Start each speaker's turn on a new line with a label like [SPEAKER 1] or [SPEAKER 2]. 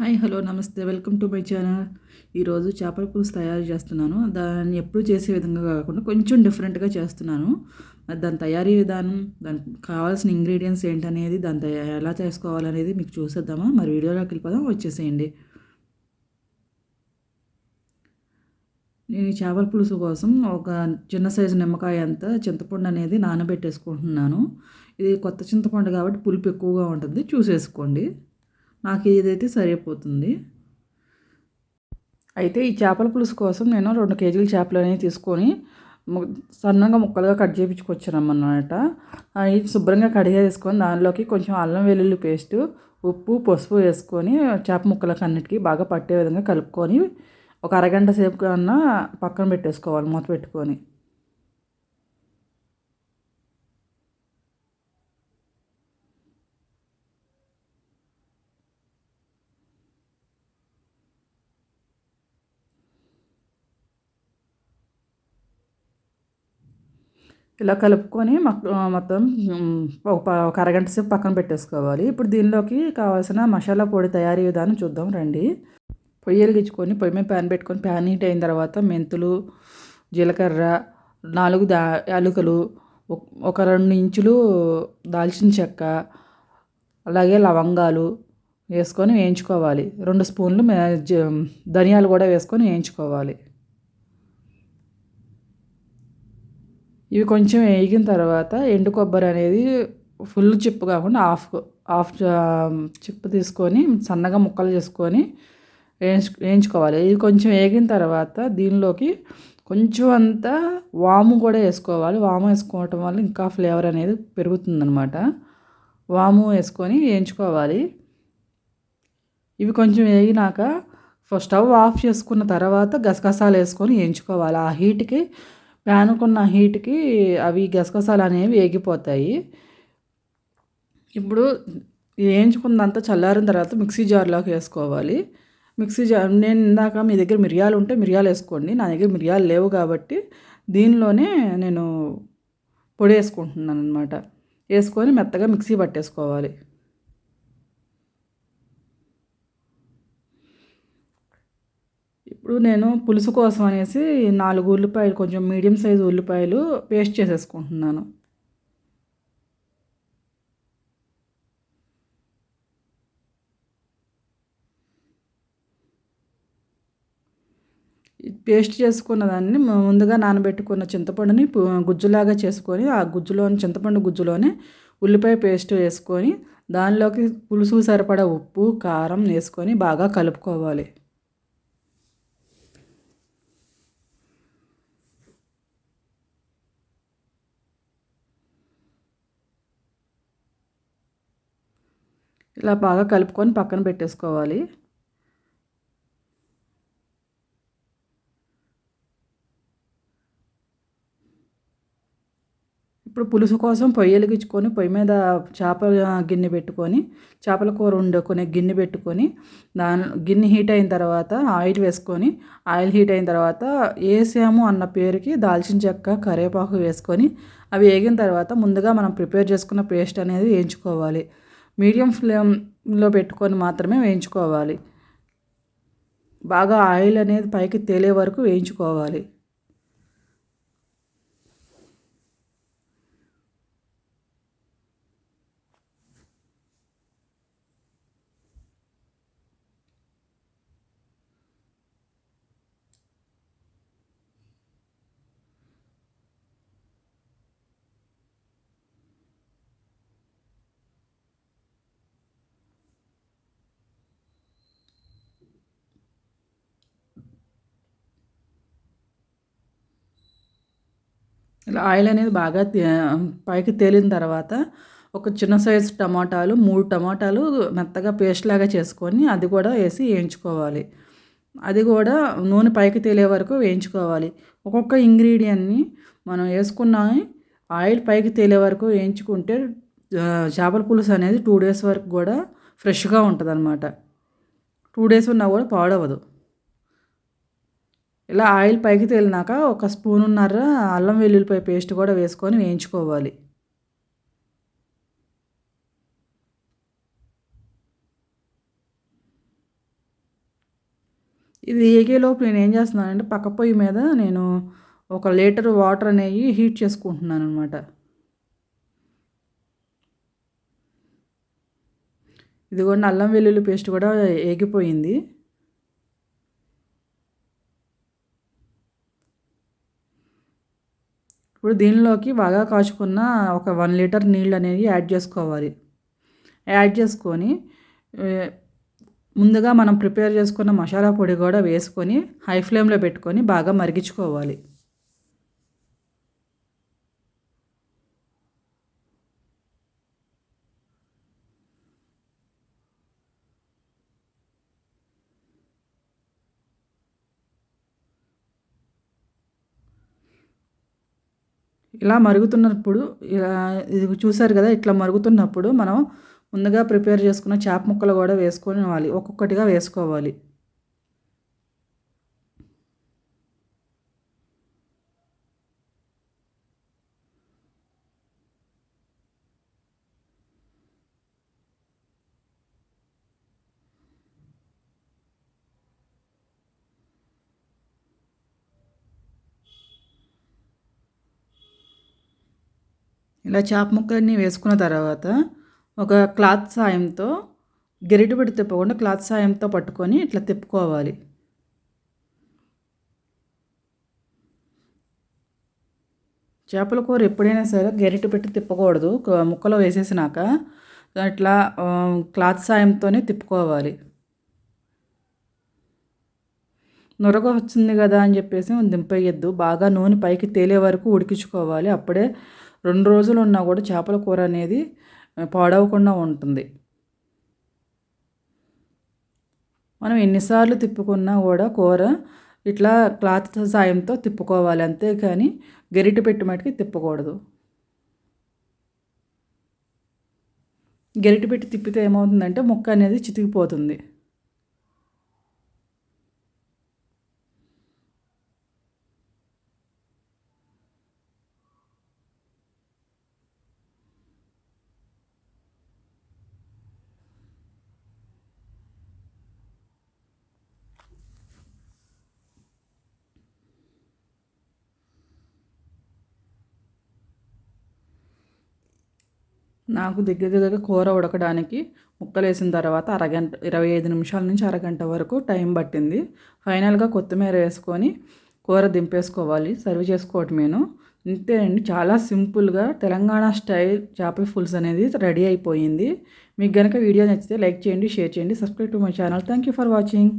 [SPEAKER 1] Hi hello namaste. Welcome to my channel. ఈరోజు చేపల పులుసు తయారు చేస్తున్నాను. దాన్ని ఎప్పుడు చేసే విధంగా కాకుండా కొంచెం డిఫరెంట్గా చేస్తున్నాను. మరి దాని తయారీ విధానం దానికి కావాల్సిన ఇంగ్రీడియంట్స్ ఏంటనేది దాని తయా- ఎలా చేసుకోవాలనేది మీకు చూసేద్దామా? మరి వీడియోలోకి వెళ్ళిపోదాం వచ్చేసేయండి. నేను ఈ చేపల పులుసు కోసం ఒక చిన్న సైజు నిమ్మకాయ అంత చింతపండు అనేది నానబెట్టేసుకుంటున్నాను. ఇది కొత్త చింతపండు కాబట్టి పులుపు ఎక్కువగా ఉంటుంది. చూసేసుకోండి. నాకు ఇదైతే సరిపోతుంది. అయితే ఈ చేపల పులుసు కోసం నేను రెండు కేజీల చేపలు అనేవి తీసుకొని సన్నగా ముక్కలుగా కట్ చేయించుకొచ్చానన్నమాట అవి శుభ్రంగా కడిగా వేసుకొని దానిలోకి కొంచెం అల్లం వెల్లుల్లి పేస్ట్ ఉప్పు పసుపు వేసుకొని చేప ముక్కలకు అన్నిటికీ బాగా పట్టే విధంగా కలుపుకొని ఒక అరగంట సేపు కన్నా పక్కన పెట్టేసుకోవాలి మూత పెట్టుకొని. ఇలా కలుపుకొని మొత్తం మొత్తం ఒక ఒక అరగంట సేపు పక్కన పెట్టేసుకోవాలి. ఇప్పుడు దీనిలోకి కావాల్సిన మసాలా పొడి తయారీ విధానం చూద్దాం రండి. పొయ్యి వెలిగించుకొని పొయ్యి మీద ప్యాన్ పెట్టుకొని ప్యాన్ హీట్ అయిన తర్వాత మెంతులు జీలకర్ర నాలుగు దా యాలకులు ఒక- రెండు ఇంచులు దాల్చిన చెక్క అలాగే లవంగాలు వేసుకొని వేయించుకోవాలి. రెండు స్పూన్లు జ- ధనియాలు కూడా వేసుకొని వేయించుకోవాలి. ఇవి కొంచెం వేగిన తర్వాత ఎండు కొబ్బరి అనేది ఫుల్ చిప్పు కాకుండా హాఫ్ హాఫ్ చిప్పు తీసుకొని సన్నగా ముక్కలు చేసుకొని వేయించు వేయించుకోవాలి. ఇది కొంచెం వేగిన తర్వాత దీనిలోకి కొంచెం అంతా వాము కూడా వేసుకోవాలి. వాము వేసుకోవటం వల్ల ఇంకా ఫ్లేవర్ అనేది పెరుగుతుందనమాట వాము వేసుకొని వేయించుకోవాలి. ఇవి కొంచెం వేగినాక ఫస్ట్ స్టవ్ ఆఫ్ చేసుకున్న తర్వాత గసగసాలు వేసుకొని వేయించుకోవాలి. ఆ హీట్కి ప్యాన్కున్న హీట్కి అవి గసగసాలు అనేవి వేగిపోతాయి ఇప్పుడు వేయించుకున్నంత చల్లారిన తర్వాత మిక్సీ జార్లోకి వేసుకోవాలి. మిక్సీ జార్ నేను ఇందాక మీ దగ్గర మిరియాలు ఉంటే మిరియాలు వేసుకోండి. నా దగ్గర మిరియాలు లేవు కాబట్టి దీనిలోనే నేను పొడి వేసుకుంటున్నాను అనమాట వేసుకొని మెత్తగా మిక్సీ పట్టేసుకోవాలి. ఇప్పుడు నేను పులుసు కోసం అనేసి నాలుగు ఉల్లిపాయలు కొంచెం మీడియం సైజు ఉల్లిపాయలు పేస్ట్ చేసేసుకుంటున్నాను. పేస్ట్ చేసుకున్న దాన్ని ముందుగా నానబెట్టుకున్న చింతపండుని గుజ్జులాగా చేసుకొని ఆ గుజ్జులోని చింతపండు గుజ్జులోనే ఉల్లిపాయ పేస్ట్ వేసుకొని దానిలోకి పులుసు సరిపడా ఉప్పు కారం వేసుకొని బాగా కలుపుకోవాలి. ఇలా బాగా కలుపుకొని పక్కన పెట్టేసుకోవాలి. ఇప్పుడు పులుసు కోసం పొయ్యి వెలిగించుకొని పొయ్యి మీద చేపల గిన్నె పెట్టుకొని చేపల కూర వండుకునే గిన్నె పెట్టుకొని దాని గిన్నె హీట్ అయిన తర్వాత ఆయిల్ వేసుకొని ఆయిల్ హీట్ అయిన తర్వాత వేసాము అన్న పేరుకి దాల్చిన చెక్క కరివేపాకు వేసుకొని అవి వేగిన తర్వాత ముందుగా మనం ప్రిపేర్ చేసుకున్న పేస్ట్ అనేది వేయించుకోవాలి. మీడియం ఫ్లేమ్లో పెట్టుకొని మాత్రమే వేయించుకోవాలి. బాగా ఆయిల్ అనేది పైకి తేలే వరకు వేయించుకోవాలి. ఇలా ఆయిల్ అనేది బాగా పైకి తేలిన తర్వాత ఒక చిన్న సైజు టమాటాలు మూడు టమాటాలు మెత్తగా పేస్ట్ లాగా చేసుకొని అది కూడా వేసి వేయించుకోవాలి. అది కూడా నూనె పైకి తేలే వరకు వేయించుకోవాలి. ఒక్కొక్క ఇంగ్రీడియంట్ని మనం వేసుకున్న ఆయిల్ పైకి తేలే వరకు వేయించుకుంటే చేపల పులుసు అనేది టూ డేస్ వరకు కూడా ఫ్రెష్గా ఉంటుంది అనమాట టూ డేస్ ఉన్నా కూడా పాడవదు. ఇలా ఆయిల్ పైకి తేలినాక ఒక స్పూన్ ఉన్నర అల్లం వెల్లుల్లిపాయ పేస్ట్ కూడా వేసుకొని వేయించుకోవాలి. ఇది వేగేలోపు నేను ఏం చేస్తున్నానంటే పక్క పొయ్యి మీద నేను ఒక లీటర్ వాటర్ అనేవి హీట్ చేసుకుంటున్నాను అనమాట ఇదిగోండి అల్లం వెల్లుల్లి పేస్ట్ కూడా ఏగిపోయింది. ఇప్పుడు దీనిలోకి బాగా కాచుకున్న ఒక వన్ లీటర్ నీళ్ళు అనేది యాడ్ చేసుకోవాలి. యాడ్ చేసుకొని ముందుగా మనం ప్రిపేర్ చేసుకున్న మసాలా పొడి కూడా వేసుకొని హై ఫ్లేమ్లో పెట్టుకొని బాగా మరిగించుకోవాలి. ఇలా మరుగుతున్నప్పుడు ఇలా ఇది చూసారు కదా ఇట్లా మరుగుతున్నప్పుడు మనం ముందుగా ప్రిపేర్ చేసుకున్న చేప ముక్కలు కూడా వేసుకొని ఒక్కొక్కటిగా వేసుకోవాలి. ఇలా చేప ముక్కలన్నీ వేసుకున్న తర్వాత ఒక క్లాత్ సాయంతో గెరిటి పెట్టి తిప్పకుండా క్లాత్ సాయంతో పట్టుకొని ఇట్లా తిప్పుకోవాలి. చేపల కూర ఎప్పుడైనా సరే గెరిటి పెట్టి తిప్పకూడదు. ముక్కలో వేసేసినాక ఇట్లా క్లాత్ సాయంతోనే తిప్పుకోవాలి. నొరగ వచ్చింది కదా అని చెప్పేసి దింపేయద్దు. బాగా నూనె పైకి తేలే వరకు ఉడికించుకోవాలి. అప్పుడే రెండు రోజులు ఉన్నా కూడా చేపల కూర అనేది పాడవకుండా ఉంటుంది. మనం ఎన్నిసార్లు తిప్పుకున్నా కూడా కూర ఇట్లా క్లాత్ సాయంతో తిప్పుకోవాలి అంతేకాని గరిట పెట్టి మటుకి తిప్పకూడదు. గరిట పెట్టి తిప్పితే ఏమవుతుందంటే ముక్క అనేది చితికిపోతుంది. నాకు దగ్గర దగ్గర కూర ఉడకడానికి ముక్కలు వేసిన తర్వాత అరగంట ఇరవై ఐదు నిమిషాల నుంచి అరగంట వరకు టైం పట్టింది. ఫైనల్గా కొత్తిమీర వేసుకొని కూర దింపేసుకోవాలి సర్వ్ చేసుకోవటమేను. అంతే అండి. చాలా సింపుల్గా తెలంగాణ స్టైల్ చేపల పులుసు అనేది రెడీ అయిపోయింది. మీకు కనుక వీడియో నచ్చితే లైక్ చేయండి షేర్ చేయండి subscribe to my channel. Thank you for watching.